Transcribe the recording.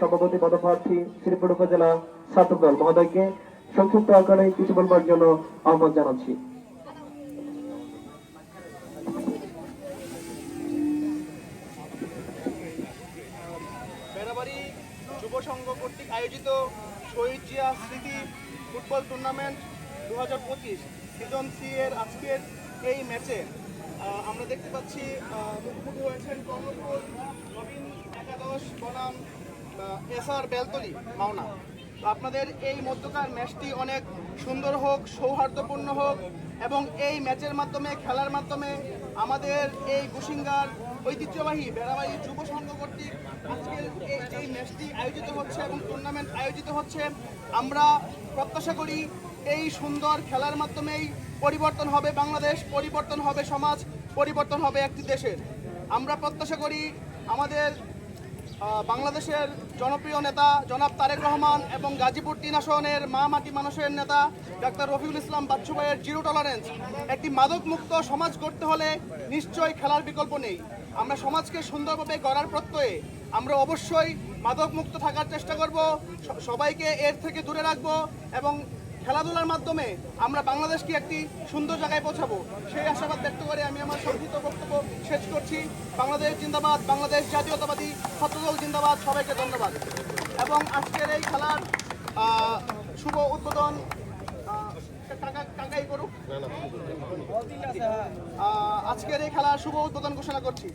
সভাপতি পদপ্রার্থী শ্রীপুর উপজেলা ছাত্রদল মহোদয়কে সংক্ষিপ্ত আকারে কিছু বলবার জন্য আহ্বান জানাচ্ছি। সংঘ কর্তৃক আয়োজিত শহীদ জিয়া স্মৃতি ফুটবল টুর্নামেন্ট দু হাজার পঁচিশ সিজন সি এর আজকের এই ম্যাচে আমরা দেখতে পাচ্ছি নবীন একাদশ বনাম এস আর বেলতলি, মাওনা। আপনাদের এই মধ্যকার ম্যাচটি অনেক সুন্দর হোক, সৌহার্দ্যপূর্ণ হোক, এবং এই ম্যাচের মাধ্যমে, খেলার মাধ্যমে আমাদের এই কুসিঙ্গার ঐতিহ্যবাহী বেড়াবাড়ি যুব সংঘ কর্তৃক আজকের এই যেই ম্যাচটি আয়োজিত হচ্ছে এবং টুর্নামেন্ট আয়োজিত হচ্ছে। আমরা প্রত্যাশা করি এই সুন্দর খেলার মাধ্যমেই পরিবর্তন হবে বাংলাদেশ, পরিবর্তন হবে সমাজ, পরিবর্তন হবে একটি দেশের। আমরা প্রত্যাশা করি আমাদের বাংলাদেশের জনপ্রিয় নেতা জনাব তারেক রহমান এবং গাজীপুর তিন আসনের মা মাটি মানুষের নেতা ডাক্তার রফিউল ইসলাম বাচ্চু ভাইয়ের জিরো টলারেন্স একটি মাদক মুক্ত সমাজ গড়তে হলে নিশ্চয়ই খেলার বিকল্প নেই। আমরা সমাজকে সুন্দরভাবে গড়ার প্রত্যয়ে আমরা অবশ্যই মাদক মুক্ত থাকার চেষ্টা করব সবাইকে এর থেকে দূরে রাখব এবং খেলাধুলার মাধ্যমে আমরা বাংলাদেশকে একটি সুন্দর জায়গায় পৌঁছাবো। সেই আশাবাদ ব্যক্ত করে আমি আমার শেষ করছি। বাংলাদেশ জিন্দাবাদ, বাংলাদেশ জাতীয়তাবাদী ছাত্রদল জিন্দাবাদ, সবাইকে ধন্যবাদ। এবং আজকের এই খেলার শুভ উদ্বোধন আজকের এই খেলার শুভ উদ্বোধন ঘোষণা করছি।